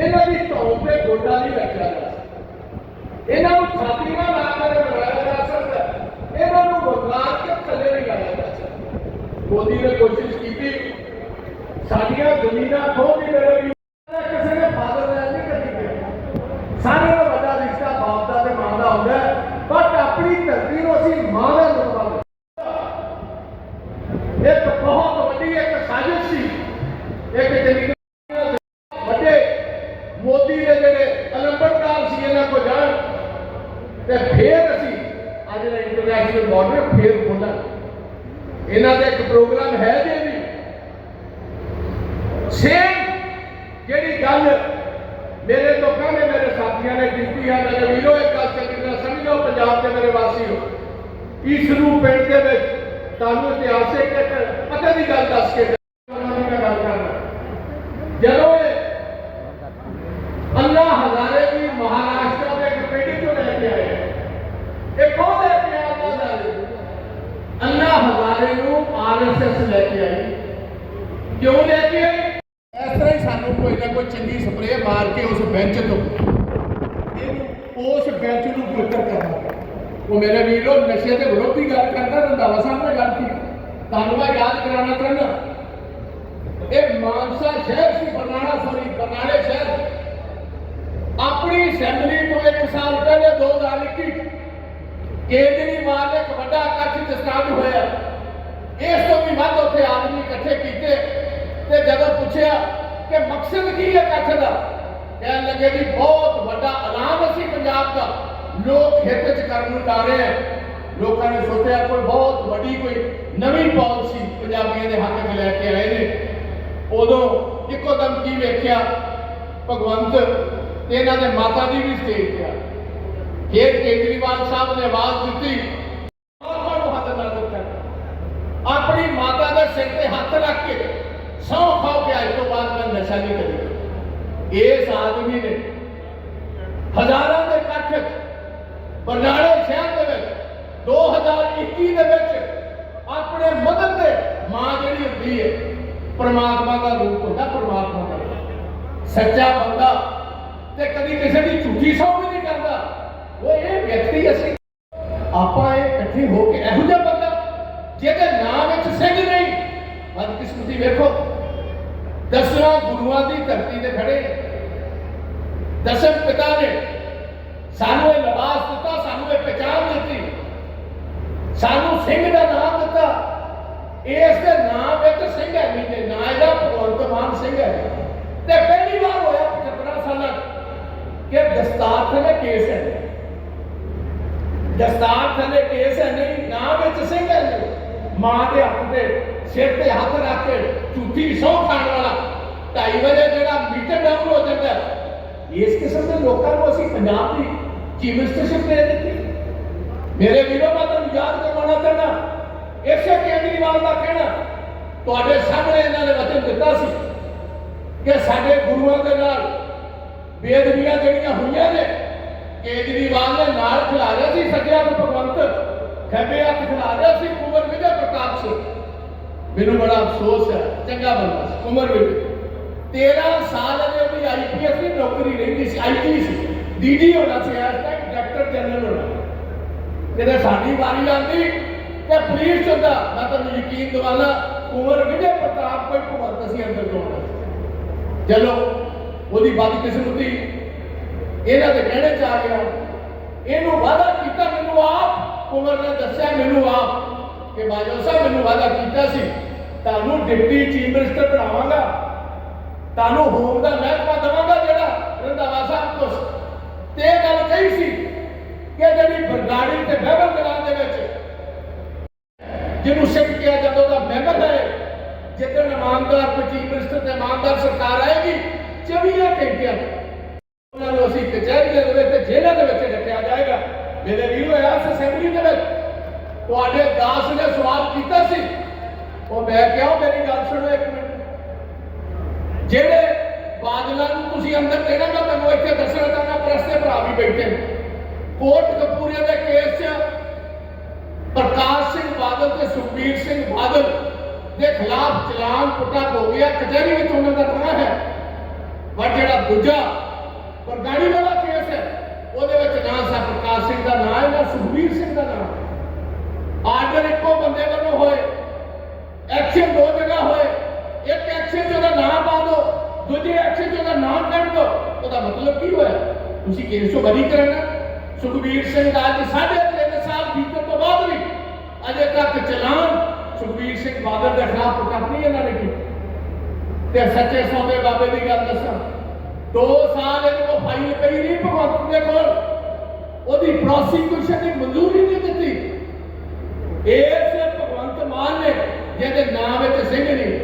ਇਹਨਾਂ ਦੀ ਧੌਣ ਤੇ ਗੋਡਾ ਨਹੀਂ ਰੱਖਿਆ ਜਾ ਇਹਨਾਂ ਨੂੰ ਛਾਤੀ ਨਾਲ ਲਾ ਕੇ ਬਣਾਇਆ ਜਾ ਸਕਦਾ ਇਹਨਾਂ ਨੂੰ ਬੰਗਾਲ ਕੇ ਥੱਲੇ ਨਹੀਂ ਲਾਇਆ ਜਾ ਸਕਦਾ। ਮੋਦੀ ਨੇ ਕੋਸ਼ਿਸ਼ ਕੀਤੀ, ਸਾਡੀਆਂ ਜ਼ਮੀਨਾਂ ਖੋਹ ਕੇ ਮੇਰੇ ਵੀ ਕਿਸੇ ਨੇ ਫਾਦਰ ਲੈ ਨਹੀਂ ਕਰੀ ਗਿਆ ਸਾਰਿਆਂ ਦਾ ਵੱਡਾ ਰਿਸ਼ਤਾ ਬਾਪ ਦਾ ਤੇ ਮਾਂ ਦਾ ਹੁੰਦਾ ਹੈ ਬਟ ਆਪਣੀ ਧਰਤੀ ਨੂੰ ਅਸੀਂ ਮਾਂ ਦਾ ਰੁਤਬਾ ਦਿੰਦੇ ਇੱਕ ਬਹੁਤ ਵੱਡੀ ਇੱਕ ਸਾਜ਼ਿਸ਼ ਸੀ ਇੱਕ ਜਿਹੜੀ ਵੱਡੇ ਮੋਦੀ ਦੇ ਜਿਹੜੇ ਅਲੰਬੜਦਾਰ ਸੀ ਇਹਨਾਂ ਕੋ ਜਾਣ ਤੇ ਫੇਰ ਅਸੀਂ ਅੱਜ ਦਾ ਇੰਟਰਨੈਸ਼ਨਲ ਬਾਰਡਰ ਫੇਰ ਖੋਲਾਂਗੇ ਇਹਨਾਂ ਦਾ ਇੱਕ ਪ੍ਰੋਗਰਾਮ ਹੈ ਜੇ ਵੀ ਸੇਮ ਜਿਹੜੀ ਗੱਲ ਮੇਰੇ ਲੋਕਾਂ ਨੇ ਮੇਰੇ ਸਾਥੀਆਂ ਨੇ ਕੀਤੀ ਹੈ ਮੇਰੇ ਵੀਰੋ ਇੱਕ ਗੱਲ ਚੰਗੀ ਤਰ੍ਹਾਂ ਸਮਝ ਲਓ ਪੰਜਾਬ ਦੇ ਮੇਰੇ ਵਾਸੀਓ, ਇਸ ਨੂੰ ਪਿੰਡ ਦੇ ਵਿੱਚ ਤੁਹਾਨੂੰ ਇਤਿਹਾਸਿਕ ਇੱਕ ਪਤਾ ਦੀ ਗੱਲ ਦੱਸ ਕੇ ਉਹਨਾਂ ਦੀ ਮੈਂ ਗੱਲ ਕਰਨਾ ਜਦੋਂ ਇਹ ਅੱਲਾ ਹਜ਼ਾਰੇ ਵੀ ਮਹਾਰਾਸ਼ਟਰ ਦੇ ਇੱਕ ਪਿੰਡ ਤੋਂ ਲੈ ਕੇ ਆਏ ਇਹ ਕੌਣ ਲੈ ਕੇ ਆਇਆ ਅੱਲਾ ਹਜ਼ਾਰੇ ਅੱਲਾ ਹਜ਼ਾਰੇ ਨੂੰ ਆਰਐਸਐਸ ਲੈ ਕੇ ਆਈ ਕਿਉਂ ਲੈ ਕੇ ਆਈ ਇਸ ਤਰ੍ਹਾਂ ਹੀ ਸਾਨੂੰ ਕੋਈ ਨਾ ਕੋਈ ਚੰਗੀ ਸਪਰੇਅ ਮਾਰ ਕੇ ਉਸ ਬੈਂਚ ਤੋਂ ਇਹਨੂੰ ਉਸ ਬੈਂਚ ਨੂੰ ਪਵਿੱਤਰ ਕਰਨਾ ਉਹ ਮੇਰੇ ਵੀਰੋ ਨਸ਼ੇ ਦੇ ਵਿਰੋਧ ਦੀ ਗੱਲ ਕਰਦਾ ਰੰਧਾਵਾ ਸਾਹਿਬ ਨੇ ਗੱਲ ਕੀਤੀ ਤੁਹਾਨੂੰ ਮੈਂ ਯਾਦ ਕਰਾਉਣਾ ਚਾਹੁੰਦਾ, ਇਹ ਮਾਨਸਾ ਸ਼ਹਿਰ ਸੀ, ਬਰਨਾਲਾ ਸੋਰੀ ਬਰਨਾਲੇ ਸ਼ਹਿਰ। ਆਪਣੀ ਅਸੈਂਬਲੀ ਤੋਂ ਇੱਕ ਸਾਲ ਪਹਿਲੇ 2021 ਕੇਜਰੀਵਾਲ ਇੱਕ ਵੱਡਾ ਇਕੱਠ ਦਸਤਾਨ ਹੋਇਆ। ਇਸ ਤੋਂ ਵੀ ਵੱਧ ਉੱਥੇ ਆਦਮੀ ਇਕੱਠੇ ਕੀਤੇ ਤੇ ਜਦੋਂ ਪੁੱਛਿਆ ਕਿ ਮਕਸਦ ਕੀ ਹੈ ਇਕੱਠ ਦਾ, ਕਹਿਣ ਲੱਗੇ ਵੀ ਬਹੁਤ ਵੱਡਾ ਐਲਾਨ ਅਸੀਂ ਪੰਜਾਬ ਦਾ ਲੋਕ ਹਿੱਤ ਚ ਕਰਨ ਨੂੰ ਜਾ ਰਹੇ ਆ। ਲੋਕਾਂ ਨੇ ਸੋਚਿਆ ਕੋਈ ਬਹੁਤ ਵੱਡੀ ਕੋਈ ਨਵੀਂ ਪਾਲਿਸੀ ਪੰਜਾਬੀਆਂ ਦੇ ਹੱਕ 'ਚ ਲੈ ਕੇ ਆਏ ਨੇ। ਉਦੋਂ ਇੱਕੋ ਦਮ ਕੀ ਵੇਖਿਆ? ਭਗਵੰਤ ਤੇ ਇਹਨਾਂ ਦੇ ਮਾਤਾ ਦੀ ਵੀ ਸਟੇਜ ਤੇ ਆ। ਫਿਰ ਕੇਜਰੀਵਾਲ ਸਾਹਿਬ ਨੇ ਆਵਾਜ਼ ਦਿੱਤੀ ਆਪਣੀ ਮਾਤਾ ਦੇ ਸਿਰ ਤੇ ਹੱਥ ਰੱਖ ਕੇ ਸੌ ਖਾਓ ਕਿ ਅੱਜ ਤੋਂ ਬਾਅਦ ਮੈਂ ਨਸ਼ਾ ਨਹੀਂ ਕਰਾਂਗਾ ਇਸ ਆਦਮੀ ਨੇ ਹਜ਼ਾਰਾਂ ਦੇ ਇਕੱਠ ਬਰਨਾਲੇ ਸ਼ਹਿਰ 2021 ਦੇ ਵਿੱਚ ਆਪਣੇ ਮਦਦ ਦੇ ਮਾਂ ਜਿਹੜੀ ਹੁੰਦੀ ਹੈ, ਪਰਮਾਤਮਾ ਦਾ ਰੂਪ ਹੁੰਦਾ, ਪਰਮਾਤਮਾ ਦਾ ਸੱਚਾ ਬੰਦਾ ਤੇ ਕਦੀ ਕਿਸੇ ਦੀ ਝੂਠੀ ਸੌ ਵੀ ਨਹੀਂ ਕਰਦਾ। ਉਹ ਇਹ ਵਿਅਕਤੀ ਅਸੀਂ ਆਪਾਂ ਇਹ ਇਕੱਠੇ ਹੋ ਕੇ ਇਹੋ ਜਿਹਾ ਬੰਦਾ, ਜਿਹਦੇ ਨਾਂ ਵਿੱਚ ਸਿੰਘ ਨਹੀਂ। ਬਦਕਿਸਮਤੀ ਵੇਖੋ, ਦਸਵਾਂ ਗੁਰੂਆਂ ਦੀ ਧਰਤੀ ਤੇ ਖੜੇ। ਦਸਮ ਪਿਤਾ ਨੇ ਸਾਨੂੰ ਇਹ ਲਿਬਾਸ ਦਿੱਤਾ, ਸਾਨੂੰ ਇਹ ਪਛਾਣ ਦਿੱਤੀ। ਸਾਨੂੰ ਸਿੰਘ ਦਾ ਨਾਮ ਦਿੱਤਾ ਇਸ ਦੇ ਨਾਮ ਵਿੱਚ ਸਿੰਘ ਹੈ ਨਹੀਂ ਤੇ ਨਾ ਇਹਦਾ ਭਗਵੰਤ ਮਾਨ ਸਿੰਘ ਹੈ ਤੇ ਪਹਿਲੀ ਵਾਰ ਹੋਇਆ 75 ਸਾਲਾਂ 'ਚ ਕਿ ਦਸਤਾਰ ਥੱਲੇ ਕੇਸ ਹੈ ਦਸਤਾਰ ਥੱਲੇ ਕੇਸ ਹੈ ਨਹੀਂ ਨਾ ਵਿੱਚ ਸਿੰਘ ਹੈ ਨਹੀਂ ਮਾਂ ਦੇ ਹੱਥ ਤੇ ਸਿਰ ਤੇ ਹੱਥ ਰੱਖ ਕੇ ਝੂਠੀ ਸੌ ਖਾਣ ਵਾਲਾ ਢਾਈ ਵਜੇ ਜਿਹੜਾ ਮੀਟਰ ਡਾਊਨ ਹੋ ਜਾਂਦਾ ਹੈ। ਇਸ ਕਿਸਮ ਦੇ ਲੋਕਾਂ ਨੂੰ ਅਸੀਂ ਪੰਜਾਬ ਦੀ ਚੀਫ ਮਿਨਿਸਟਰਸ਼ਿਪ ਦੇ ਦਿੱਤੀ ਮੇਰੇ ਵੀਰੋ ਮੈਂ ਤੁਹਾਨੂੰ ਯਾਦ ਕਰਵਾਉਣਾ ਚਾਹੁੰਦਾ ਇਸੇ ਕੇਜਰੀਵਾਲ ਦਾ ਕਹਿਣਾ, ਤੁਹਾਡੇ ਸਾਹਮਣੇ ਇਹਨਾਂ ਨੇ ਵਚਨ ਦਿੱਤਾ ਸੀ ਕਿ ਸਾਡੇ ਗੁਰੂਆਂ ਦੇ ਨਾਲ ਬੇਦਬੀਆਂ ਜਿਹੜੀਆਂ ਹੋਈਆਂ ਨੇ, ਕੇਜਰੀਵਾਲ ਨੇ ਨਾਲ ਖਿਲਾ ਰਿਹਾ ਸੀ, ਸੱਜਿਆ ਨੂੰ ਭਗਵੰਤ ਖੱਬੇ ਹੱਥ ਖਿਲਾ ਰਿਹਾ ਸੀ, ਕੁਮਰ ਵਿਜੇ ਪ੍ਰਤਾਪ ਸਿੰਘ। ਮੈਨੂੰ ਬੜਾ ਅਫਸੋਸ ਹੈ, ਚੰਗਾ ਬੰਦਾ ਸੀ, ਕੁਮਰ ਵਿਜੇ। 13 ਸਾਲ ਅਜੇ ਉਹਦੀ ਆਈਪੀਐਸ ਦੀ ਨੌਕਰੀ ਰਹਿੰਦੀ ਸੀ ਆਈਟੀ ਸੀ। ਡੀਡੀ ਹੋਣਾ ਸੀ ਅੱਜ ਤੱਕ ਡਾਇਰੈਕਟਰ ਜਨਰਲ ਹੋਣਾ। ਜਦੋਂ ਸਾਡੀ ਵਾਰੀ ਆਉਂਦੀ ਤੇ ਪੁਲਿਸ ਚੰਦਾ ਮੈਂ ਤੁਹਾਨੂੰ ਯਕੀਨ ਦਿਵਾਲਾ ਕੁਮਰ ਵਿਜੇ ਪ੍ਰਤਾਪ ਕੋਈ ਭਗਵੰਤ ਅਸੀਂ ਅੰਦਰ ਲਾਉਣਾ ਚਲੋ, ਉਹਦੀ ਬਦਕਿਸਮਤੀ ਇਹਨਾਂ ਦੇ ਕਹਿਣੇ ਚ ਆ ਗਿਆ ਇਹਨੂੰ ਵਾਅਦਾ ਕੀਤਾ ਮੈਨੂੰ ਆਪ ਕੁਮਰ ਨੇ ਦੱਸਿਆ ਮੈਨੂੰ ਆਪ ਕਿ ਬਾਜੋ ਸਾਹਿਬ ਮੈਨੂੰ ਵਾਅਦਾ ਕੀਤਾ ਸੀ, ਤੁਹਾਨੂੰ ਡਿਪਟੀ ਚੀਫ ਮਿਨਿਸਟਰ ਬਣਾਵਾਂਗਾ। ਤੁਹਾਨੂੰ ਹੋਮ ਦਾ ਮਹਿਕਮਾ ਦੇਵਾਂਗਾ ਜਿਹੜਾ ਰੰਧਾਵਾ ਸਾਹਿਬ ਤੋਂ। ਤੇ ਗੱਲ ਕਹੀ ਸੀ ਕਿ ਜਿਹੜੀ ਬਰਗਾੜੀ ਤੇ ਮਹਿਬਲ ਮੈਦਾਨ ਦੇ ਵਿੱਚ ਜਿਹਨੂੰ ਸਿੱਖ ਕਿਹਾ ਜਾਂਦਾ, ਉਹਦਾ ਮੈਂਬਰ ਹੈ। ਜਿੱਦਣ ਇਮਾਨਦਾਰ ਚੀਫ ਮਿਨਿਸਟਰ ਤੇ ਇਮਾਨਦਾਰ ਸਰਕਾਰ ਆਏਗੀ 24 ਘੰਟਿਆਂ ਉਹਨਾਂ ਨੂੰ ਅਸੀਂ ਕਚਹਿਰੀਆਂ ਦੇ ਵਿੱਚ ਤੇ ਜੇਲ੍ਹਾਂ ਦੇ ਵਿੱਚ ਰੱਖਿਆ ਜਾਏਗਾ। ਮੇਰੇ ਵੀਰੋ ਇਸ ਅਸੈਂਬਲੀ ਦੇ ਵਿੱਚ ਤੁਹਾਡੇ ਦਾਸ ਨੇ ਸਵਾਲ ਕੀਤਾ ਸੀ। ਉਹ ਮੈਂ ਕਿਹਾ, ਮੇਰੀ ਗੱਲ ਸੁਣੋ ਇੱਕ ਮਿੰਟ। ਜਿਹੜੇ ਬਾਦਲਾਂ ਨੂੰ ਤੁਸੀਂ ਅੰਦਰ ਦੇਣਾ ਮੈਂ ਤੁਹਾਨੂੰ ਇੱਥੇ ਦੱਸਣਾ ਚਾਹੁੰਦਾ, ਪ੍ਰੈਸ ਦੇ ਭਰਾ ਵੀ ਬੈਠੇ ਨੇ। ਕੋਟ ਕਪੂਰੇ ਦੇ ਕੇਸ 'ਚ ਪ੍ਰਕਾਸ਼ ਸਿੰਘ ਬਾਦਲ ਤੇ ਸੁਖਬੀਰ ਸਿੰਘ ਬਾਦਲ ਦੇ ਖਿਲਾਫ ਚਲਾਨ ਪੁੱਟਾ ਹੋ ਗਿਆ। ਕਚਹਿਰੀ ਵਿੱਚ ਉਹਨਾਂ ਦਾ ਤਰ੍ਹਾਂ ਹੈ। ਪਰ ਜਿਹੜਾ ਦੂਜਾ ਪਰਗਾੜੀ ਵਾਲਾ ਕੇਸ ਹੈ, ਉਹਦੇ ਵਿੱਚ ਨਾ ਸਾ ਪ੍ਰਕਾਸ਼ ਸਿੰਘ ਦਾ ਨਾਮ ਹੈ, ਨਾ ਸੁਖਬੀਰ ਸਿੰਘ ਦਾ ਨਾਮ ਆਰਡਰ ਇੱਕੋ ਬੰਦੇ ਵੱਲੋਂ ਹੋਏ, ਐਕਸ਼ਨ ਦੋ ਜਗ੍ਹਾ ਹੋਏ। ਇੱਕ ਐਕਸ਼ਨ 'ਚ ਉਹਦਾ ਨਾਮ ਪਾ ਦਿਓ, ਦੂਜੇ ਐਕਸ਼ਨ 'ਚ ਉਹਦਾ ਨਾਮ ਕੱਢ ਦਿਓ। ਉਹਦਾ ਮਤਲਬ ਕੀ ਹੋਇਆ? ਤੁਸੀਂ ਕੇਸ ਤੋਂ ਬਰੀ ਕਰਨਾ। ਸੁਖਬੀਰ ਸਿੰਘ ਦਾ ਅੱਜ ਸਾਢੇ ਤਿੰਨ ਸਾਲ ਬੀਤਣ ਤੋਂ ਬਾਅਦ ਵੀ ਅਜੇ ਤੱਕ ਚਲਾਨ ਸੁਖਬੀਰ ਸਿੰਘ ਬਾਦਲ ਦੇ ਖਿਲਾਫ ਪੁੱਟਪ ਨਹੀਂ ਇਹਨਾਂ ਨੇ ਕੀਤੀ। ਤੇ ਸੱਚੇ ਸੌਦੇ ਬਾਬੇ ਦੀ ਗੱਲ ਦੱਸਾਂ, ਦੋ ਸਾਲ ਇਹਦੇ ਕੋਲ ਫਾਈਲ ਪਈ ਨਹੀਂ ਭਗਵੰਤ ਦੇ ਕੋਲ। ਉਹਦੀ ਪ੍ਰੋਸੀਕਿਊਸ਼ਨ ਦੀ ਮਨਜ਼ੂਰੀ ਨਹੀਂ ਦਿੱਤੀ। ਇਸ ਭਗਵੰਤ ਮਾਨ ਨੇ, ਜਿਹਦੇ ਨਾਮ ਵਿੱਚ ਸਿੰਘ ਨਹੀਂ,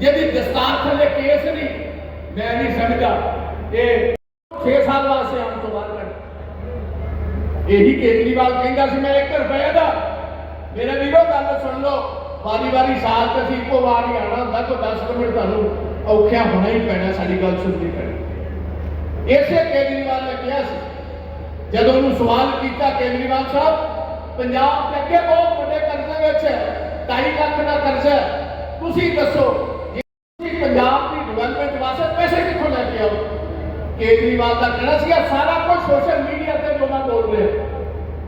ਜਿਹਦੀ ਦਸਤਾਰ ਥੱਲੇ ਕੇਸ ਨਹੀਂ। ਮੈਂ ਨਹੀਂ ਸਮਝਦਾ ਇਹ 6 ਸਾਲ ਵਾਸਤੇ ਆਉਣ ਤੋਂ ਬਾਅਦ ਕਰ ਇਹੀ ਕੇਜਰੀਵਾਲ ਕਹਿੰਦਾ ਸੀ, ਮੈਂ 1 ਰੁਪਏ ਦਾ। ਮੇਰੇ ਵੀਰੋ, ਗੱਲ ਸੁਣ ਲਓ। ਵਾਰੀ ਵਾਰੀ ਸਾਲ ਤੇ ਅਸੀਂ ਇੱਕੋ ਵਾਰ ਹੀ ਆਣਾ ਹੁੰਦਾ, ਕੋਈ 10 ਮਿੰਟ ਤੁਹਾਨੂੰ ਔਖਿਆ ਹੋਣਾ ਹੀ ਪੈਣਾ, ਸਾਡੀ ਗੱਲ ਸੁਣਨੀ ਪੈਣੀ ਇਸੇ ਕੇਜਰੀਵਾਲ ਨੇ ਕਿਹਾ ਸੀ, ਜਦੋਂ ਉਹਨੂੰ ਸਵਾਲ ਕੀਤਾ ਕੇਜਰੀਵਾਲ ਸਾਹਿਬ, ਪੰਜਾਬ ਦੇ ਅੱਗੇ ਬਹੁਤ ਵੱਡੇ ਕਰਜ਼ੇ ਵਿੱਚ ਹੈ 2.5 ਲੱਖ ਦਾ ਕਰਜ਼ਾ ਤੁਸੀਂ ਦੱਸੋ ਤੁਸੀਂ ਪੰਜਾਬ ਦੀ ਡਿਵੈਲਪਮੈਂਟ ਵਾਸਤੇ ਪੈਸੇ ਕਿੱਥੋਂ ਲੈ ਕੇ ਆਓ? ਕੇਜਰੀਵਾਲ ਦਾ ਕਹਿਣਾ ਸੀਗਾ, ਸਾਰਾ ਕੁਝ ਸੋਸ਼ਲ ਮੀਡੀਆ ਬੰਦ ਹੋ ਗਿਆ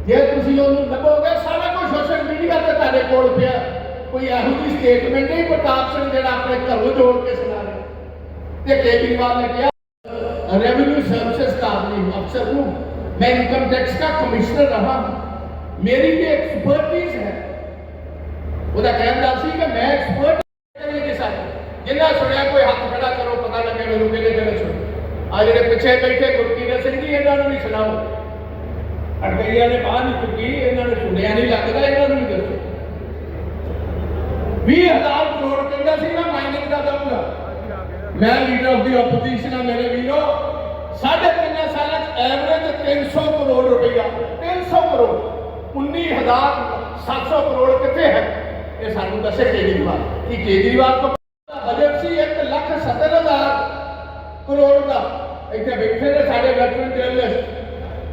ਜੇ ਤੁਸੀਂ ਉਹਨੂੰ ਲੱਭੋਗੇ، ਸਾਰਾ ਕੁਝ ਸੋਸ਼ਲ ਮੀਡੀਆ ਤੇ ਤੁਹਾਡੇ ਕੋਲ ਪਿਆ। ਕੋਈ ਇਹੋ ਜਿਹੀ ਸਟੇਟਮੈਂਟ ਨਹੀਂ ਪ੍ਰਤਾਪ ਸਿੰਘ ਜਿਹੜਾ ਆਪਣੇ ਘਰੋਂ ਜੋੜ ਕੇ ਸੁਣਾ ਰਿਹਾ। ਤੇ ਕੇਜਰੀਵਾਲ ਨੇ ਕਿਹਾ ਰੈਵਨਿਊ ਸਰਵਿਸ ਕਾਬਲੀ ਅਫਸਰ ਨੂੰ میں انکم ٹیکس کا کمشنر رہا ہوں میری بھی ایکسپرٹیز ہے وہ کہنا سی کہ میں ایکسپرٹ کرنے کے ساتھ جنہ سنیا کوئی ہاتھ کھڑا کرو پتہ لگے میرے کہنے جگہ سنو آ جڑے پیچھے بیٹھے گرکیرت سنگھ جی یہاں نے سناؤ ਨੂੰ ਨੇ ਬਾਹਰ ਨਹੀਂ ਚੁੱਕੀ, ਇਹਨਾਂ ਨੂੰ ਸੁਣਿਆ ਨਹੀਂ ਲੱਗਦਾ ਇਹਨਾਂ ਨੂੰ ਵੀ ਦੱਸੋ। 20000 ਕਰੋੜ ਕਹਿੰਦਾ ਸੀ ਮੈਂ ਮਾਈਨਿੰਗ ਦਾ ਦਊਂਗਾ ਮੈਂ ਲੀਡਰ ਆਫ ਦੀ ਆਪੋਜੀਸ਼ਨ ਆ ਮੇਰੇ ਵੀਰੋ। ਸਾਢੇ ਤਿੰਨ ਸਾਲਾਂ ਚ ਐਵਰੇਜ 300 ਕਰੋੜ ਰੁਪਈਆ। 300 ਕਰੋੜ। 19700 ਕਰੋੜ ਕਿੱਥੇ ਹੈ? ਇਹ ਸਾਨੂੰ ਦੱਸੇ ਕੇਜਰੀਵਾਲ। ਕਿ ਕੇਜਰੀਵਾਲ ਤੋਂ ਬਜਟ ਸੀ 1 ਲੱਖ 70 ਹਜ਼ਾਰ ਕਰੋੜ ਦਾ। ਇੱਥੇ ਬੈਠੇ ਨੇ ਸਾਡੇ ਵੈਟਰਨ ਜਰਨਲਿਸਟ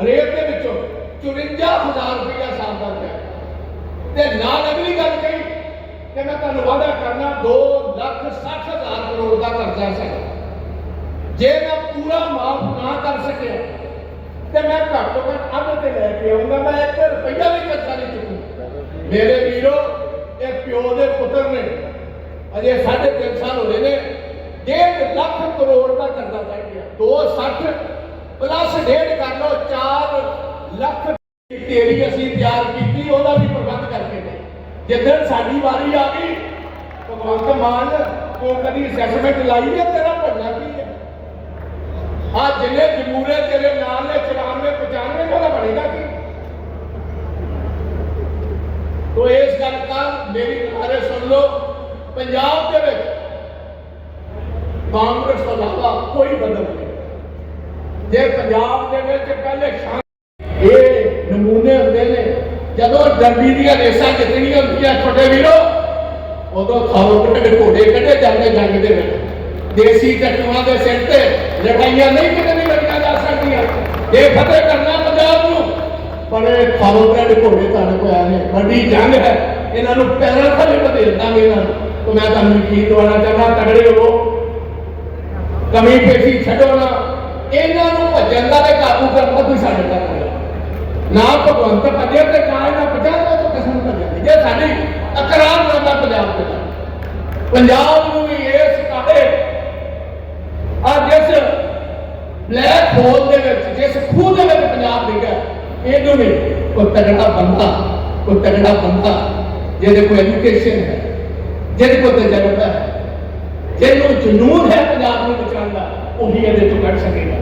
ਰੇਟ ਦੇ ਵਿੱਚੋਂ 54000 ਰੁਪਇਆ ਸਾਲ ਦਾ ਹੈ। ਤੇ ਨਾਲ ਅਗਲੀ ਗੱਲ ਕਹੀ ਕਿ ਮੈਂ ਤੁਹਾਨੂੰ ਵਾਅਦਾ ਕਰਨਾ 2 ਲੱਖ 60 ਹਜ਼ਾਰ ਕਰੋੜ ਦਾ ਕਰਜ਼ਾ ਹੈ। ਜੇ ਮੈਂ ਪੂਰਾ ਮਾਫ ਨਾ ਕਰ ਸਕਿਆ, ਤੇ ਮੈਂ ਘੱਟ ਤੋਂ ਘੱਟ ਅੱਧ ਤੇ ਲੈ ਕੇ ਆਉਂਗਾ ਮੈਂ 1 ਰੁਪਈਆ ਵੀ ਕਰਜ਼ਾ ਨਹੀਂ ਚੁੱਕੂ। ਮੇਰੇ ਵੀਰੋ, ਇਹ ਪਿਓ ਦੇ ਪੁੱਤਰ ਨੇ, ਅਜੇ 3.5 ਸਾਲ ਹੋਏ ਨੇ 1.5 ਲੱਖ ਕਰੋੜ ਦਾ ਕਰਜ਼ਾ ਚਾਹੀਦਾ ਗਿਆ 260 ਪਲੱਸ ਡੇਢ ਕਰ ਲਓ 4 ਲੱਖ ਤੇਰੀ ਅਸੀਂ ਤਿਆਰ ਕੀਤੀ, ਉਹਦਾ ਵੀ ਪ੍ਰਬੰਧ ਕਰਕੇ ਦੇ। ਜਿੱਦਣ ਸਾਡੀ ਵਾਰੀ ਆ ਗਈ, ਭਗਵੰਤ ਮਾਨ ਤੂੰ ਕਦੀ ਅਸੈਸਮੈਂਟ ਲਾਈ ਹੈ, ਤੇਰਾ ਬਣਨਾ ਕੀ ਹੈ? ਆ ਜਿੰਨੇ ਜਮੂਰੇ ਤੇਰੇ ਨਾਲ ਨੇ 94 95 ਉਹਦਾ ਬਣੇਗਾ ਕੀ? ਤੋ ਇਸ ਗੱਲ ਦਾ ਮੇਰੀ ਦੁਆਰੇ ਸੁਣ ਲਓ, ਪੰਜਾਬ ਦੇ ਵਿੱਚ ਕਾਂਗਰਸ ਤੋਂ ਇਲਾਵਾ ਕੋਈ ਬਦਲ ਨਹੀਂ। ਜੇ ਪੰਜਾਬ ਦੇ ਵਿੱਚ ਪਹਿਲੇ ਸ਼ਾਨ ਇਹ ਨਮੂਨੇ ਹੁੰਦੇ ਨੇ, ਜਦੋਂ ਡਰਬੀ ਦੀਆਂ ਰੇਸਾਂ ਜਿੱਤਣੀਆਂ ਹੁੰਦੀਆਂ ਛੋਟੇ ਵੀਰੋ, ਉਦੋਂ ਖਾਓ ਕੱਢੇ ਘੋੜੇ ਕੱਢੇ ਜਾਂਦੇ ਜੰਗ ਦੇ ਵਿੱਚ। ਦੇਸੀ ਟੱਟੂਆਂ ਦੇ ਸਿਰ ਤੇ ਲੜਾਈਆਂ ਨਹੀਂ ਕਿਤੇ ਵੀ ਲੜੀਆਂ ਜਾ ਸਕਦੀਆਂ। ਇਹ ਫਤਿਹ ਕਰਨਾ ਪੰਜਾਬ ਨੂੰ, ਪਰ ਇਹ ਖਾਓ ਕੱਢੇ ਘੋੜੇ ਤੁਹਾਡੇ ਕੋਲ ਆਏ ਨੇ, ਵੱਡੀ ਜੰਗ ਹੈ। ਇਹਨਾਂ ਨੂੰ ਪੈਰਾਂ ਥੱਲੇ ਵਧੇਲ ਦਾਂਗੇ ਇਹਨਾਂ ਨੂੰ। ਮੈਂ ਤੁਹਾਨੂੰ ਯਕੀਨ ਦਿਵਾਉਣਾ ਚਾਹੁੰਦਾ, ਤਗੜੇ ਹੋਵੋ ਕਮੀ ਪੇਸ਼ੀ ਛੱਡੋ ਨਾ। ਨੂੰ ਤੇ ਕਾਬੂ ਕਰਨ ਦਾ ਕੋਈ। ਨਾ ਭਗਵੰਤ ਭੱਜੇ ਤੇ ਕਾਜ ਨਾ ਪਛਾਣਦਾ ਤਾਂ ਕਿਸਮ ਭੱਜੇ ਜੇ ਸਾਡੀ ਅਕਰਾਰ ਨਾ ਪੰਜਾਬ ਦੇ ਨਾਲ। ਪੰਜਾਬ ਨੂੰ ਵੀ ਇਸ ਕਾਹੇ ਆ ਜਿਸ ਬਲੈਕ ਹੋਲ ਦੇ ਵਿੱਚ, ਜਿਸ ਖੂਹ ਦੇ ਵਿੱਚ ਪੰਜਾਬ ਡਿੱਗਾ ਇਹਨੂੰ ਵੀ ਕੋਈ ਤਗੜਾ ਬੰਦਾ, ਕੋਈ ਤਗੜਾ ਬੰਦਾ, ਜਿਹਦੇ ਕੋਲ ਐਜੂਕੇਸ਼ਨ ਹੈ, ਜਿਹਦੇ ਕੋਲ ਤਜਰਬਾ ਹੈ, ਜਿਹਨੂੰ ਜਨੂਨ ਹੈ ਪੰਜਾਬ ਨੂੰ ਬਚਾਉਣ ਦਾ, ਉਹੀ ਇਹਦੇ ਤੋਂ ਕੱਢ ਸਕੇਗਾ।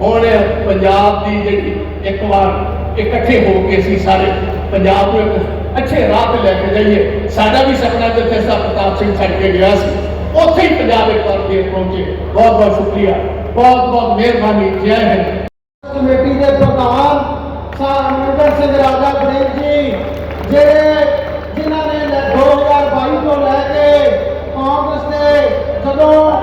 ਹੁਣ ਪੰਜਾਬ ਦੀ ਜਿਹੜੀ ਇੱਕ ਵਾਰ ਇਕੱਠੇ ਹੋ ਕੇ ਅਸੀਂ ਸਾਰੇ ਪੰਜਾਬ ਨੂੰ ਇੱਕ ਅੱਛੇ ਰਾਹ ਤੇ ਲੈ ਕੇ ਜਾਈਏ। ਸਾਡਾ ਵੀ ਸੁਪਨਾ ਜਿੱਥੇ ਸਾਹਿਬ ਪ੍ਰਤਾਪ ਸਿੰਘ ਛੱਡ ਕੇ ਗਿਆ ਸੀ, ਉੱਥੇ ਹੀ ਪੰਜਾਬ ਇੱਕ ਵਾਰ ਫੇਰ ਪਹੁੰਚੇ। ਬਹੁਤ ਬਹੁਤ ਸ਼ੁਕਰੀਆ। ਬਹੁਤ ਬਹੁਤ ਮਿਹਰਬਾਨੀ। ਜੈ ਹਿੰਦ। ਕਮੇਟੀ ਦੇ ਪ੍ਰਧਾਨ ਸਾਹਿਬ ਅਮਰਿੰਦਰ ਸਿੰਘ ਰਾਜਾ ਬੜੇਲ ਜੀ, ਜਿਹੜੇ ਜਿਨ੍ਹਾਂ ਨੇ ਲੈ- 2022 ਤੋਂ ਲੈ ਕੇ ਕਾਂਗਰਸ ਦੇ ਜਦੋਂ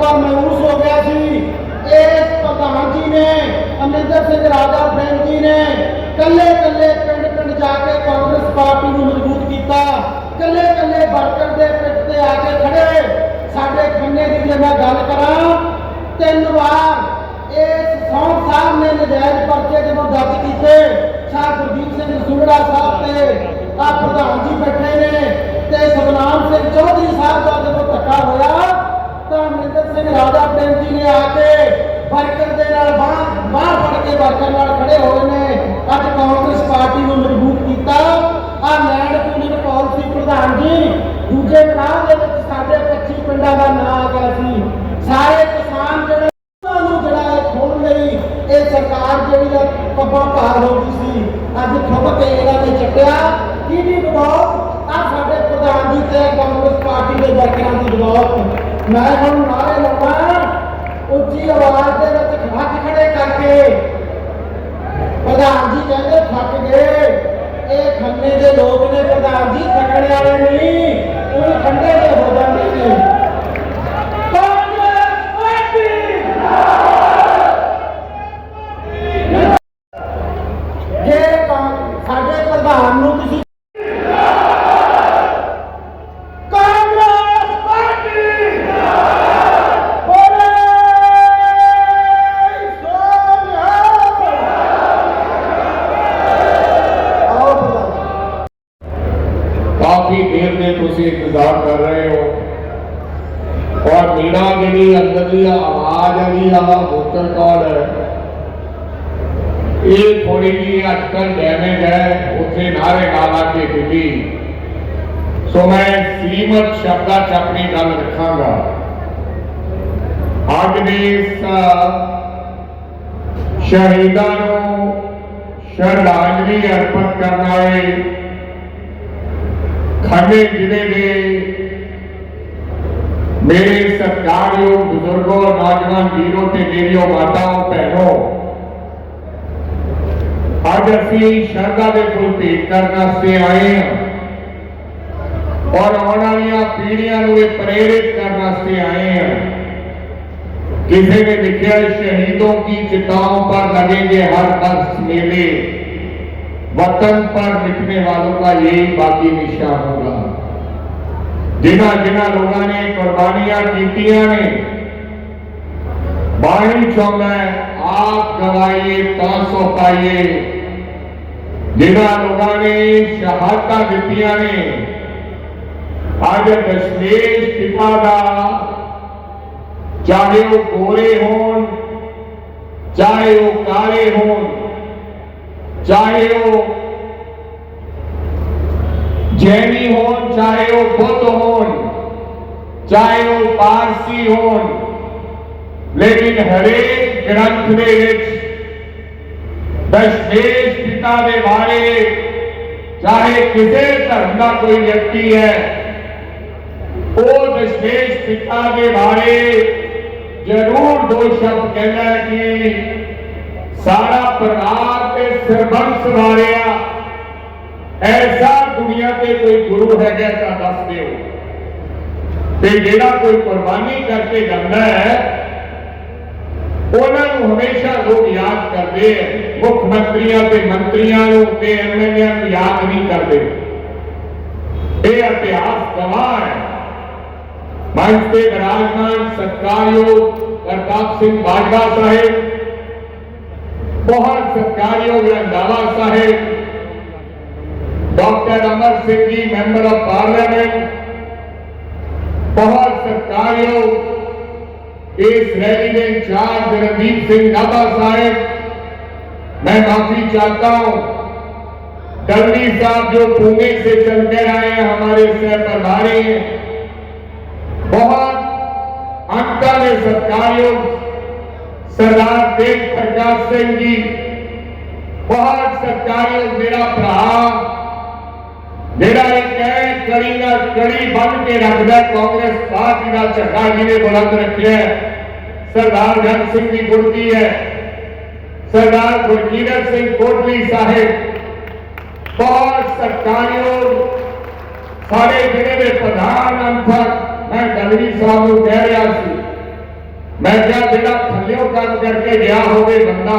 بڑا مایوس ہو گیا جی۔ ایک پردھان ہاں جی نے امیدر سے راجا برین جی نے کلے کلے پنڈ پنڈ جا کے کانگرس پارٹی کو مضبوط کیتا۔ کلے کلے ورکر دے پٹ تے کھڑے۔ ساڑھے کھنے دی جے میں گل کراں، تین وار ایک سون صاحب نے نجائز پرچے جب درج کیتے۔ شاہ گرجیت سے سوڑا صاحب تھے آپ پردھان جی بیٹھے نے۔ تے سبنام سے چودی صاحب دا وہ تکا ہویا ਤਾਂ ਅਮਰਿੰਦਰ ਸਿੰਘ ਰਾਜਾ ਪ੍ਰੇਮ ਜੀ ਨੇ ਆ ਕੇ ਵਰਕਰ ਦੇ ਨਾਲ ਬਾਹ ਬਾਹ ਫੜ ਕੇ ਵਰਕਰ ਨਾਲ ਖੜੇ ਹੋਏ ਨੇ। ਅੱਜ ਕਾਂਗਰਸ ਪਾਰਟੀ ਨੂੰ ਮਜ਼ਬੂਤ ਕੀਤਾ। ਆ ਲੈਂਡ ਪੂਲਿੰਗ ਪਾਲਿਸੀ ਪ੍ਰਧਾਨ ਜੀ। ਦੂਜੇ ਪੜਾਅ ਦੇ ਵਿੱਚ ਸਾਡੇ 25 ਪਿੰਡਾਂ ਦਾ ਨਾਂ ਆ ਗਿਆ ਸੀ। ਸਾਰੇ ਕਿਸਾਨ ਜਿਹੜੇ ਉਹਨਾਂ ਨੂੰ ਜਿਹੜਾ ਇਹ ਖੋਣ ਲਈ ਇਹ ਸਰਕਾਰ ਜਿਹੜੀ ਆ, ਪੱਬਾਂ ਭਾਰ ਹੋ ਗਈ ਸੀ। ਅੱਜ ਠੁੱਕ ਕੇ ਇਹਨਾਂ ਨੇ ਚੱਟਿਆ। ਕੀ ਨਹੀਂ ਬਦੌਲਤ ਆ ਸਾਡੇ ਪ੍ਰਧਾਨ ਜੀ ਤੇ ਕਾਂਗਰਸ ਪਾਰਟੀ ਮੈਂ ਹੁਣ ਨਾਰੇ ਲਾਉਣਾ। ਉੱਚੀ ਆਵਾਜ਼ ਦੇ ਵਿੱਚ ਹੱਥ ਖੜੇ ਕਰਕੇ। ਪ੍ਰਧਾਨ ਜੀ ਕਹਿੰਦੇ ਥੱਕ ਗਏ ਇਹ ਖੰਨੇ ਦੇ ਲੋਕ ਨੇ, ਪ੍ਰਧਾਨ ਜੀ ਥੱਕਣ ਵਾਲੇ ਨਹੀਂ। ਉਹ ਖੰਡੇ ਦੇ ਹੋ ਜਾਂਦੇ ਨੇ। ਵੋਕਲ ਇਹ ਥੋੜੀ ਜਿਹੀ ਅੱਜਕੱਲ ਡੈਮੇਜ ਹੈ, ਉੱਥੇ ਨਾਰੇ ਲਾ ਕੇ ਦਿੱਤੀ ਸੋ ਮੈਂ ਸੀਮਤ ਸ਼ਬਦਾਂ 'ਚ ਆਪਣੀ ਗੱਲ ਰੱਖਾਂਗਾ। ਅੱਜ ਦੇ ਇਸ ਸ਼ਹੀਦਾਂ ਨੂੰ ਸ਼ਰਧਾਂਜਲੀ ਅਰਪਿਤ ਕਰਨ ਆਏ ਖੰਡੇ ਜ਼ਿਲ੍ਹੇ ਦੇ میرے سرکار یوگ بزرگوں نوجوان ویروں تے میریوں ماتاؤں بہنوں اج اسی شردا دے فل پیٹ کرنا سے آئے ہیں اور آنے والی پیڑیاں نو پریرت کرنا سے آئے ہیں۔ کسی نے لکھا شہیدوں کی چتاؤں پر لگیں گے ہر برس میلے۔ وطن پر لکھنے والوں کا یہی باقی نشان ہوگا۔ جنہ جنہ لوگوں نے قربانیاں کیتیاں نے باہی چولا آپ گوائیے تاسو پائیے جنہ لوگوں نے شہادتہ دیتیاں نے، آج دشمیش ٹپا دا چاہے وہ گورے ہون، چاہے وہ کارے ہون، چاہے وہ جیمی ہون، چاہے وہ بدھ ہون، چاہے وہ پارسی ہون، لیکن ہریک گرنتھ دے وچ دشمیش پتا دے بارے، چاہے کسے دھرم کا کوئی ویکتی ہے وہ دشمیش پتا دے بارے ضرور دو شبد کہنا ہے کہ سارا پرکار تے سربنس ماریا۔ ایسا دنیا کے کوئی گرو ہے جیسا دس دے ہو تے جیڑا کوئی قربانی کر کے جانا ہے اونا نو ہمیشہ لوگ یاد کر دے مکھ منتریاں تے منتریاں لوگ تے ایم ایل اے یاد نہیں کر دے اے اتحاس گواہ ہے منچ پہ براجمان ستکاریوگ پرتاپ سنگھ باجوا صاحب بہت ستکاریوگ Randhawa Sahib doctor Amar Singh ji member of parliament, بہت سرکاریوں، اس ریلی میں انچارج رندیپ سنگھ نبا صاحب، میں معافی چاہتا ہوں۔ ڈرنی صاحب جو پونے سے چل کر آئے ہمارے سہ پر بھارے ہیں۔ بہت انتر سرکاریوں۔ سردار دیو پرکاش سنگھ جی بہت سرکاریوں، میرا پرہا ਜਿਹੜਾ ਇੱਕ ਹੈ ਕੜੀ ਨਾਲ ਕੜੀ ਬੰਨ ਕੇ ਰੱਖਦਾ ਕਾਂਗਰਸ ਪਾਰਟੀ ਦਾ ਝੰਡਾ ਜਿਹਨੇ ਬੁਲੰਦ ਰੱਖਿਆ ਸਰਦਾਰ ਜਨ ਸਿੰਘ ਦੀ ਗੁਰਦੀ ਹੈ। ਸਰਦਾਰ ਗੁਰਜੀਤ ਸਿੰਘ ਕੋਟਲੀ ਸਾਹਿਬ ਬਹੁਤ ਸਰਕਾਰੀਓ? ਸਾਰੇ ਜ਼ਿਲ੍ਹੇ ਦੇ ਪ੍ਰਧਾਨ ਅੰਤਕ ਮੈਂ ਗਲਵੀ ਸਾਹਿਬ ਨੂੰ ਕਹਿ ਰਿਹਾ ਸੀ, ਮੈਂ ਕਿਹਾ ਜਿਹੜਾ ਥੱਲਿਓ ਕੰਮ ਕਰਕੇ ਗਿਆ ਹੋਵੇ ਬੰਦਾ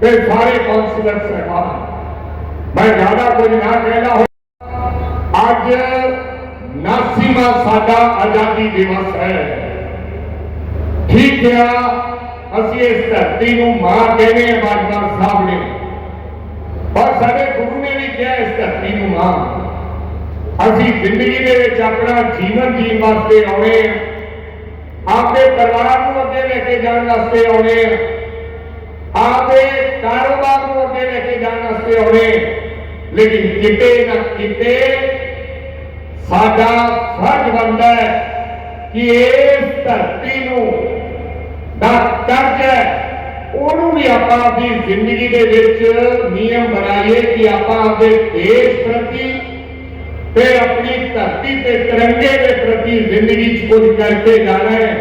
ਤੇ ਸਾਰੇ ਕੌਂਸਲਰ ਸਹਿਬਾਨ ਮੈਂ ਜ਼ਿਆਦਾ ਕੁਝ ਨਾ ਕਹਿਣਾ ਹੋ ਅੱਜ 89ਵਾਂ ਸਾਡਾ ਆਜ਼ਾਦੀ ਦਿਵਸ ਹੈ। ਠੀਕ ਹੈ ਅਸੀਂ ਇਸ ਧਰਤੀ ਨੂੰ ਮਾਂ ਕਹਿੰਦੇ ਹਾਂ, ਬਾਜਵਾ ਸਾਹਿਬ ਨੇ। ਪਰ ਸਾਡੇ ਗੁਰੂ ਨੇ ਵੀ ਕਿਹਾ, ਇਸ ਧਰਤੀ ਨੂੰ ਮਾਂ। ਅਸੀਂ ਜ਼ਿੰਦਗੀ ਦੇ ਵਿੱਚ ਆਪਣਾ ਜੀਵਨ ਜੀਣ ਵਾਸਤੇ ਆਉਣੇ ਹਾਂ ਆਪਦੇ ਪਰਿਵਾਰ ਨੂੰ ਅੱਗੇ ਲੈ ਕੇ ਜਾਣ ਵਾਸਤੇ ਆਉਣੇ ਹਾਂ ਆਪਦੇ کاروبار موٹے لے کے جانا سے ہوئے، لیکن کتے نہ کتے ساڈا فرض بنتا ہے کہ اس دھرتی دا کرج ہے، انہوں بھی آپ اپنی زندگی دے وچ نیم بنائیے کہ آپ اپنے دیش پرتی پھر اپنی دھرتی تے ترنگے دے پرتی زندگی کچھ کر کے جانا ہے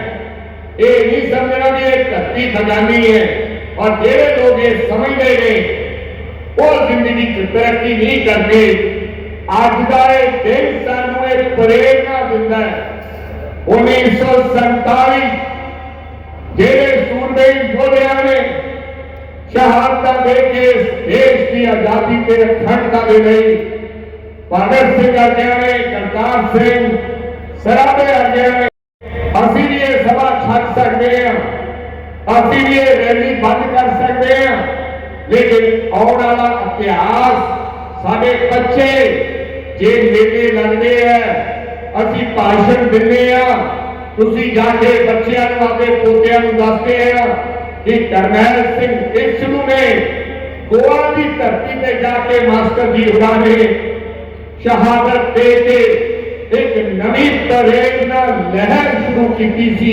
اے نہیں سمجھنا کہ یہ دھرتی خزانی ہے۔ اور جہے لوگ یہ سمجھتے ہیں وہ زندگی کی ترقی نہیں کرتے۔ اج کا یہ دن سانو ایک پریرنا دیتا ہے۔ انیس سو سنتالی جہے سوربے جوڑیا نے شہادت دے کے دیش کی آزادی کے اکھنڈتا دے گئی بھگت سنگھ آگیا نے کرتار سنگھ، سرابے آگیا نے۔ اسی لیے سبا چھٹ سکتے ہیں۔ ਅਸੀਂ ਵੀ ਇਹ ਰੈਲੀ ਬੰਦ ਕਰ ਸਕਦੇ ਹਾਂ ਲੇਕਿਨ ਆਉਣ ਵਾਲਾ ਇਤਿਹਾਸ ਸਾਡੇ ਬੱਚੇ ਜੇ ਮੇਲੇ ਲੱਗਦੇ ਆ ਅਸੀਂ ਭਾਸ਼ਣ ਦਿੰਦੇ ਆ ਤੁਸੀਂ ਜਾ ਕੇ ਬੱਚਿਆਂ ਨੂੰ ਆਪਣੇ ਪੋਤਿਆਂ ਨੂੰ ਦੱਸਦੇ ਆ ਕਿ ਕਰਨੈਲ ਸਿੰਘ ਇਸਨੂੰ ਨੇ ਗੋਆ ਦੀ ਧਰਤੀ ਤੇ ਜਾ ਕੇ ਮਾਸਟਰ ਜੀ ਹੁਣਾਂ ਨੇ ਸ਼ਹਾਦਤ ਦੇ ਕੇ ਇੱਕ ਨਵੀਂ ਪ੍ਰੇਰਨਾ ਲਹਿਰ ਸ਼ੁਰੂ ਕੀਤੀ ਸੀ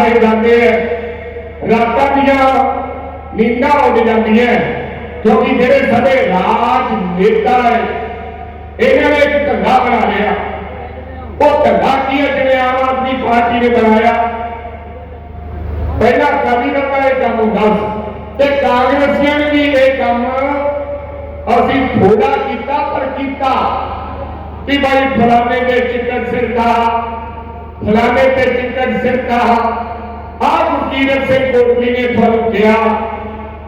ਇਲਜ਼ਾਮ ਜਾਂਦੇ ਹੈ ਰਾਤਾਂ ਦੀਆਂ ਨੀਂਦਾਂ ਉੱਡ ਜਾਂਦੀਆਂ ਕਿਉਂਕਿ ਜਿਹੜੇ ਸਾਡੇ ਰਾਜ ਨੇਤਾ ਹੈ ਇਹਨਾਂ ਨੇ ਇੱਕ ਧੰਦਾ ਬਣਾ ਲਿਆ। ਉਹ ਧੰਦਾ ਕੀ ਹੈ ਜਿਵੇਂ ਆਮ ਆਦਮੀ ਪਾਰਟੀ ਨੇ ਬਣਾਇਆ? ਪਹਿਲਾਂ ਕਾਲੀ ਦਾ ਇਹ ਕੰਮ ਹੁੰਦਾ ਸੀ ਤੇ ਕਾਂਗਰਸੀਆਂ ਨੇ ਵੀ ਇਹ ਕੰਮ ਅਸੀਂ ਥੋੜਾ ਕੀਤਾ, ਪਰ ਕੀਤਾ। ਕਿ ਭਾਈ ਫਲਾਣੇ ਦੇ ਚਿੱਕੜ ਸਿਰ ਦਾ فلانے پہ جن کا جسم کہا، آج وکیلت سے کوٹلی نے فروغ کیا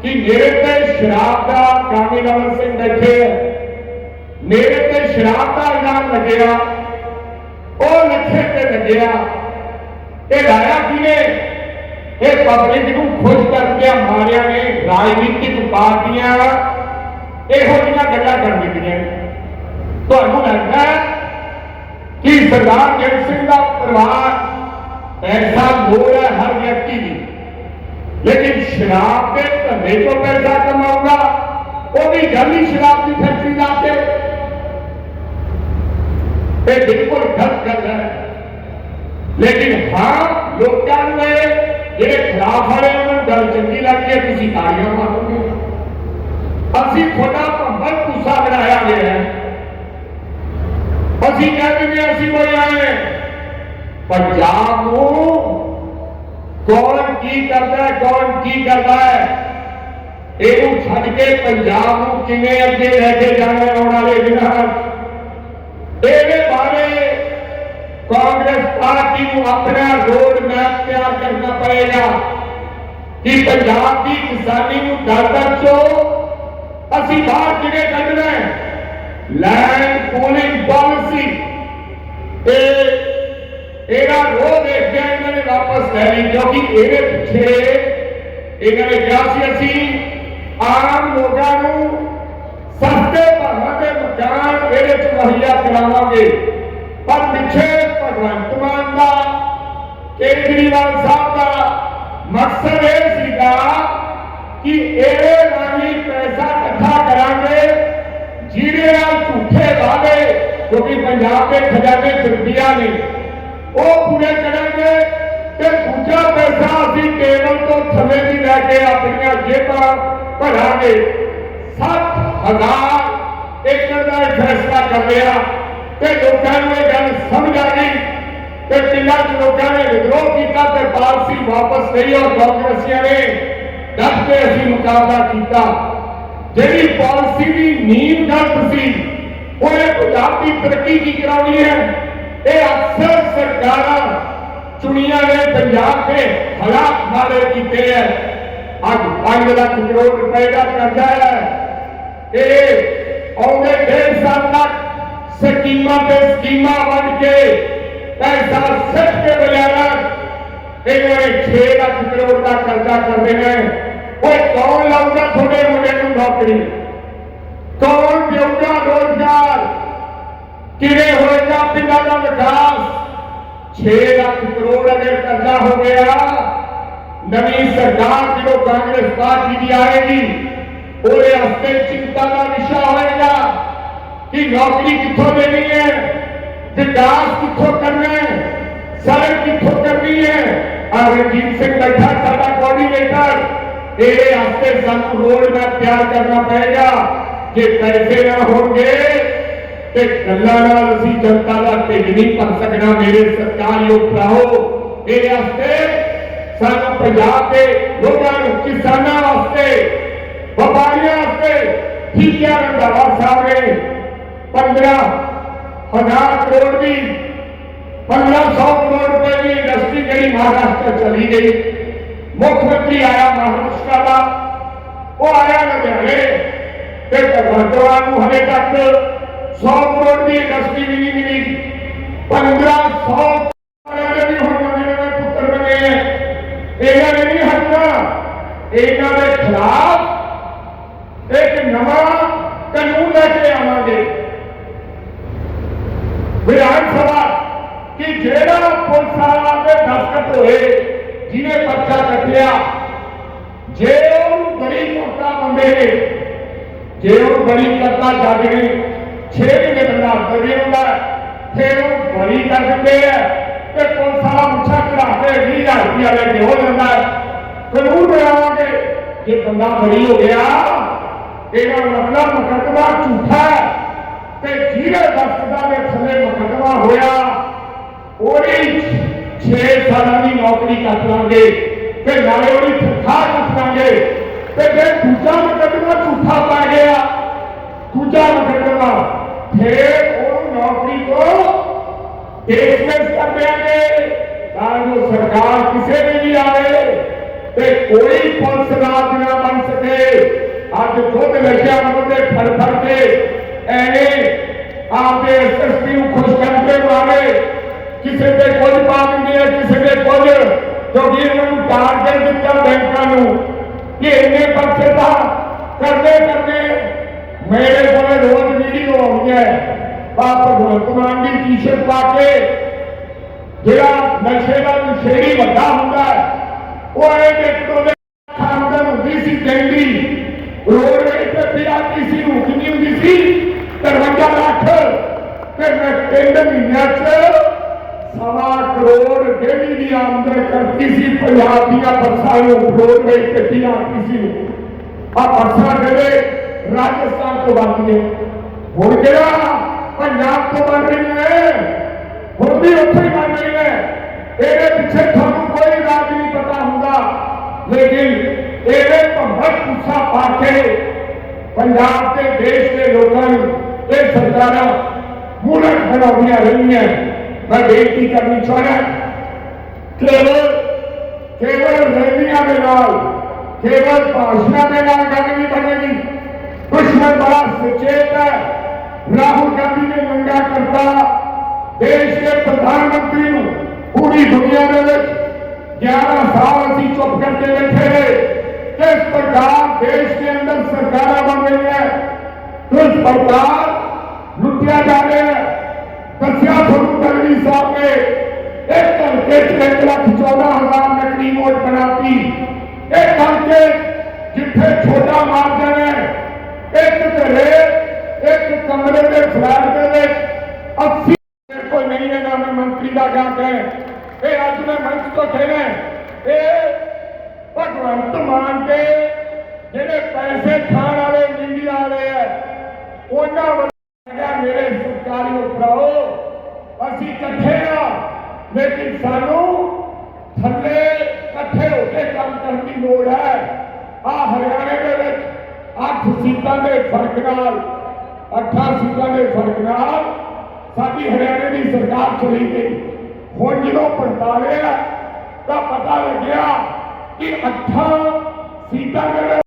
کہ میرے پہ شراب کا کامی امر سے نکھے، میرے پہ شراب کا انعام لگیا اور نکھے پہ لگیا۔ یہ لایا کی نے یہ پبلک نو خوش کر کے ہمارے نے راجنیتک پارٹیاں ہو جنا گلا کر دیتی ہیں۔ تو انہوں لگتا ہے ਕਿ ਸਰਦਾਰ ਜਗਤ ਸਿੰਘ ਦਾ ਪਰਿਵਾਰ ਐਸਾ ਲੋੜ ਹੈ ਹਰ ਵਿਅਕਤੀ ਦੀ। ਲੇਕਿਨ ਸ਼ਰਾਬ ਦੇ ਧੰਦੇ ਤੋਂ ਪੈਸਾ ਕਮਾਉਂਦਾ, ਉਹਦੀ ਵੀ ਜਾਲੀ ਸ਼ਰਾਬ ਦੀ ਫੈਕਟਰੀ ਲਾ ਕੇ। ਇਹ ਬਿਲਕੁਲ ਗਲਤ ਗੱਲ ਹੈ। ਲੇਕਿਨ ਹਾਂ, ਲੋਕਾਂ ਨੂੰ ਇਹ ਜਿਹੜੇ ਖਿਲਾਫ ਵਾਲੇ ਉਹਨਾਂ ਨੂੰ ਗੱਲ ਚੰਗੀ ਲੱਗਦੀ ਹੈ, ਤੁਸੀਂ ਤਾੜੀਆਂ ਮਾਰੋਗੇ। ਅਸੀਂ ਤੁਹਾਡਾ ਭੰਬਲ ਤੁਸਾ ਬਣਾਇਆ ਗਿਆ ਹੈ ਅਸੀਂ ਕਹਿੰਦੇ ਨੇ ਅਸੀਂ ਕੋਈ ਆਏ ਪੰਜਾਬ ਨੂੰ ਕੌਣ ਕੀ ਕਰਦਾ ਕੌਣ ਕੀ ਕਰਦਾ ਹੈ? ਇਹਨੂੰ ਛੱਡ ਕੇ ਪੰਜਾਬ ਨੂੰ ਕਿਵੇਂ ਅੱਗੇ ਲੈ ਕੇ ਜਾਣਾ ਆਉਣ ਵਾਲੇ ਦਿਨਾਂ ਇਹਦੇ ਬਾਰੇ ਕਾਂਗਰਸ ਪਾਰਟੀ ਨੂੰ ਆਪਣਾ ਰੋਡ ਮੈਪ ਤਿਆਰ ਕਰਨਾ ਪਏਗਾ ਕਿ ਪੰਜਾਬ ਦੀ ਕਿਸਾਨੀ ਨੂੰ ਦਰਦਰ ਚੋਂ ਅਸੀਂ ਬਾਹਰ ਕਿਵੇਂ ਕੱਢਣਾ ਹੈ? ਲੈਂਡ ਪੂਲਿੰਗ ਪਾਲਿਸੀ ਇਹ ਇਹਦਾ ਰੋਹ ਦੇਖਦਿਆਂ ਇਹਨਾਂ ਨੇ ਵਾਪਸ ਲੈ ਲਈ, ਕਿਉਂਕਿ ਇਹਦੇ ਪਿੱਛੇ ਇਹਨਾਂ ਨੇ ਕਿਹਾ ਸੀ ਅਸੀਂ ਆਮ ਲੋਕਾਂ ਨੂੰ ਸਸਤੇ ਭਾਵਾਂ ਦੇ ਮਕਾਨ ਇਹਦੇ ਚ ਮੁਹੱਈਆ ਕਰਾਵਾਂਗੇ। ਪਰ ਪਿੱਛੇ ਭਗਵੰਤ ਮਾਨ ਦਾ, ਕੇਜਰੀਵਾਲ ਸਾਹਿਬ ਦਾ ਮਕਸਦ ਇਹ ਸੀਗਾ ਕਿ ਇਹਦੇ ਰਾਹੀਂ ਪੈਸਾ ਇਕੱਠਾ ਕਰਾਂਗੇ ਜਿਹਦੇ ਨਾਲ ਝੂਠੇ ਵਾਅਦੇ ਕਿਉਂਕਿ ਪੰਜਾਬ ਦੇ ਖਜ਼ਾਨੇ ਚ ਰੁਪਈਆ ਨੇ, ਉਹ ਪੂਰੇ ਕਰਾਂਗੇ ਤੇ ਦੂਜਾ ਪੈਸਾ ਅਸੀਂ ਟੇਬਲ ਤੋਂ ਥੱਲੇ ਦੀ ਲੈ ਕੇ ਆਪਣੀਆਂ ਜੇਬਾਂ ਭਰਾਂਗੇ। 60000 ਏਕੜ ਦਾ ਇਹ ਫੈਸਲਾ ਕਰ ਲਿਆ ਤੇ ਲੋਕਾਂ ਨੂੰ ਇਹ ਗੱਲ ਸਮਝ ਆ ਗਈ ਤੇ ਪਿੰਡਾਂ 'ਚ ਲੋਕਾਂ ਨੇ ਵਿਦਰੋਹ ਕੀਤਾ ਤੇ ਪਾਲਸੀ ਵਾਪਸ ਲਈ ਔਰ ਕਾਂਗਰਸੀਆਂ ਨੇ ਡਟ ਕੇ ਅਸੀਂ ਮੁਕਾਬਲਾ ਕੀਤਾ। ਜਿਹੜੀ ਪਾਲਿਸੀ ہوئے پنجاب کی ترقی کی کرانی ہے۔ اے اکثر سرکار چنیا نے پنجاب کے حلاق مالے کیتے ہیں آج پانچ لاکھ کروڑ پیدا کر جائے ہے۔ اے اونے دیر سال تک سکیمہ پہ سکیمہ بن کے پیسہ سٹ کے بجائے اے نے چھ لاکھ کروڑ کا قرضہ کر دینا ہے۔ اے کون لاؤں گا تھوڑے منڈے نوکری؟ ਕੌਣ ਦੇਊਗਾ ਰੋਜ਼ਗਾਰ? ਕਿਵੇਂ ਹੋਏਗਾ ਪਿੰਡਾਂ ਦਾ ਵਿਕਾਸ? 6 ਲੱਖ ਕਰੋੜ ਅਗਰ ਕਰਜ਼ਾ ਹੋ ਗਿਆ, ਨਵੀਂ ਸਰਕਾਰ ਜਦੋਂ ਕਾਂਗਰਸ ਪਾਰਟੀ ਦੀ ਆਏਗੀ, ਉਹਦੇ ਹਸਤੇ ਚਿੰਤਾ ਦਾ ਵਿਸ਼ਾ ਹੋਏਗਾ ਕਿ ਨੌਕਰੀ ਕਿੱਥੋਂ ਦੇਣੀ ਹੈ, ਵਿਕਾਸ ਕਿੱਥੋਂ ਕਰਨਾ ਹੈ, ਸੜਕ ਕਿੱਥੋਂ ਕਰਨੀ ਹੈ? ਆਹ ਰਣਜੀਤ ਸਿੰਘ ਬੈਠਾ ਸਾਡਾ ਕੋਆਰਡੀਨੇਟਰ ਇਹਦੇ ਹਸਤੇ ਸਾਨੂੰ ਰੋਡ ਮੈਪ ਤਿਆਰ ਕਰਨਾ ਪਏਗਾ। جے پیسے نہ ہوں گے تے گلا نہ اسی جنتا دا ٹھڈ نہیں بھر سکنا میرے سرکار یو پراؤ میرے واسطے سانو پنجاب دے لوگاں نو کساناں واسطے، وپاریاں واسطے ٹھیکیاں رنگاوا صاحب نے 15 ہزار کروڑ دی سو کروڑ روپے دی انڈسٹری کری مہاراشٹر چلی گئی۔ مکھ منتری آیا، مہاراشٹر دا وہ آیا لگے ਤੇ ਭਗਵੰਤਵਾਨ ਨੂੰ ਹਲੇ ਤੱਕ 100 ਕਰੋੜ ਦੀ ਇੰਡਸਟਰੀ ਵੀ ਨਹੀਂ ਮਿਲੀ 1500 ਵਾਲਿਆਂ ਦੇ ਵੀ ਹੁਣ ਨਵੇਂ ਨਵੇਂ ਪੁੱਤਰ ਬਣੇ ਹੈ ਇਹਨਾਂ ਨੇ ਨਹੀਂ ਹਟਣਾ ਇਹਨਾਂ ਦੇ ਖਿਲਾਫ ਇੱਕ ਨਵਾਂ ਕਾਨੂੰਨ ਲੈ ਕੇ ਆਵਾਂਗੇ ਵਿਧਾਨ ਸਭਾ ਕਿ ਜਿਹੜਾ ਪੁਲਿਸ ਵਾਲਾ ਦੇ ਦਸਤਖਤ ਹੋਏ ਜਿਹਨੇ ਪਰਚਾ ਕੱਟਿਆ ਜੇ ਉਹਨੂੰ ਬੜੀ ਮੋਟਾ ਬੰਦੇ ਨੇ ਜੇ ਉਹ ਬੜੀ ਕਰਤਾ ਜੱਜ ਨੇ 6 ਮਹੀਨੇ ਬੰਦਾ ਅੰਦਰ ਹੁੰਦਾ ਫਿਰ ਉਹ ਬੜੀ ਕਰ ਦਿੰਦੇ ਆ ਤੇ ਪੁਲਿਸ ਵਾਲਾ ਮੁੱਛਾ ਚੜਾ ਕੇ 20000 ਰੁਪਇਆ ਲੈ ਕੇ ਹੋ। ਜਾਂਦਾ ਕਾਨੂੰਨ ਬਣਾਵਾਂਗੇ। ਜੇ ਬੰਦਾ ਬੜੀ ਹੋ ਗਿਆ ਇਹਦਾ ਮਤਲਬ ਮੁਕੱਦਮਾ ਝੂਠਾ ਤੇ ਜਿਹਦੇ ਦਸਤਖਤਾਂ ਦੇ ਥੱਲੇ ਮੁਕੱਦਮਾ ਹੋਇਆ, ਉਹਦੀ 6 ਸਾਲਾਂ ਦੀ ਨੌਕਰੀ ਕੱਟ ਲਾਂਗੇ ਤੇ ਨਾਲੇ ਉਹਦੀ ਤਨਖਾਹ ਕੱਟ ਲਾਂਗੇ। کہ یہ دوجا مقدمہ جھوٹا پا گیا دوجا مقدمہ پھر ان نوکری کو ڈیسمس کر دیں گے تاکہ سرکار کسی بھی نہیں آئے تے کوئی پنس نہ بن سکے اج خود لگیا بندے پھڑ پھڑ کے اینے آپ کے ایس خوش کر کے مارے کسی پہ کچھ پابندی ہے کسی پہ کچھ کیونکہ انہوں نے ٹارگیٹ دیتا بینکوں घेरने पर फिरता करते करते मेरे को रोज वीडियो आनी है भगवंत मान की टी शर्ट पा के ਜਿਹੜਾ ਨਸ਼ੇ ਦਾ ਨਸ਼ੇੜੀ ਵੱਡਾ ਹੁੰਦਾ ਹੈ, ਉਹ ਇਹਦੇ ਟੋਲੇ ਖਾਨਦਾਨ ਹੁੰਦੀ ਸੀ ਜੰਗਲੀ ਰੋਡ ਤੇ ਪਿਆ ਕਿਸੇ ਨੂੰ ਨਹੀਂ ਹੁੰਦੀ ਸੀ? ਦਰਵਾਜ਼ਾ ਰੱਖ ਤੇ ਮੈਂ ਤਿੰਨ ਮਹੀਨਿਆਂ ਚ سوا کروڑ ڈیلی بھی آمدن کر کسی پنجاب دیا برسا کروڑ میں کسی نے۔ آپ برسا کرے، راجستھان کو باندھ نے ہو گیا، پنجاب کو بن رہی ہے ہوں بھی اتنے بن رہی ہے یہ پچھے تھانوں کوئی راج نہیں پتا ہوں لیکن یہ بہت غصہ پا کے پنجاب کے دیش کے لوگوں یہ سرکار ملک بنا رہی ہیں۔ میں بےتی کرنی چاہنا کیول بنے گی دشمن بڑا سچیت ہے۔ راہل گاندھی نے منگا کرتا۔ دیش کے پردھان منتری پوری دنیا دے وچ سال اسی چپ کر کے بیٹھے رہے۔ کس پرکار دیش کے اندر سرکار بن گئی ہے؟ کس پرکار لٹیا جا رہے ہیں ਤੁਹਾਨੂੰ ਤਲਵੀ ਸਾਹਿਬ ਨੇ ਇੱਕ ਘੰਟੇ ਚ ਇੱਕ ਲੱਖ ਚੌਦਾਂ ਹਜ਼ਾਰ ਨਕਲੀ ਨੋਟ ਬਣਾਤੀ। ਇੱਕ ਘੰਟੇ ਜਿੱਥੇ ਛੋਟਾ ਮਾਰਜਨ ਹੈ, ਇੱਕ ਘਰੇ, ਇੱਕ ਕਮਰੇ ਦੇ ਫਲੈਟ ਦੇ ਵਿੱਚ 80 ਕੋਈ ਨਹੀਂ ਹੈਗਾ ਮੈਂ ਮੰਤਰੀ ਦਾ ਗਿਆ ਕਹੇ ਇਹ ਅੱਜ ਮੈਂ ਮੰਚ ਤੋਂ ਕਹਿਣਾ ਹੈ, ਇਹ ਭਗਵੰਤ ਮਾਨ ਦੇ ਜਿਹੜੇ ਪੈਸੇ ਖਾਣ ਵਾਲੇ ਮੀਡੀਆ ਵਾਲੇ ਹੈ ਉਹਨਾਂ ਵੱਲੋਂ ਕਿਹਾ ਮੇਰੇ ਸਰਕਾਰੀ ਉਪਰਾਓ ਅਸੀਂ ਇਕੱਠੇ ਆ ਲੇਕਿਨ ਸਾਨੂੰ ਥੱਲੇ ਇਕੱਠੇ ਹੋ ਕੇ ਕੰਮ ਕਰਨ ਦੀ ਲੋੜ ਹੈ ਆ ਹਰਿਆਣੇ ਦੇ ਵਿੱਚ 8 ਸੀਟਾਂ ਦੇ ਫ਼ਰਕ ਨਾਲ 8 ਸੀਟਾਂ ਦੇ ਫ਼ਰਕ ਨਾਲ ਸਾਡੀ ਹਰਿਆਣੇ ਦੀ ਸਰਕਾਰ ਚਲੀ ਗਈ ਹੁਣ ਜਦੋਂ ਪੜਤਾਲਿਆ ਤਾਂ ਪਤਾ ਲੱਗਿਆ ਕਿ ਅੱਠਾਂ ਸੀਟਾਂ ਦੇ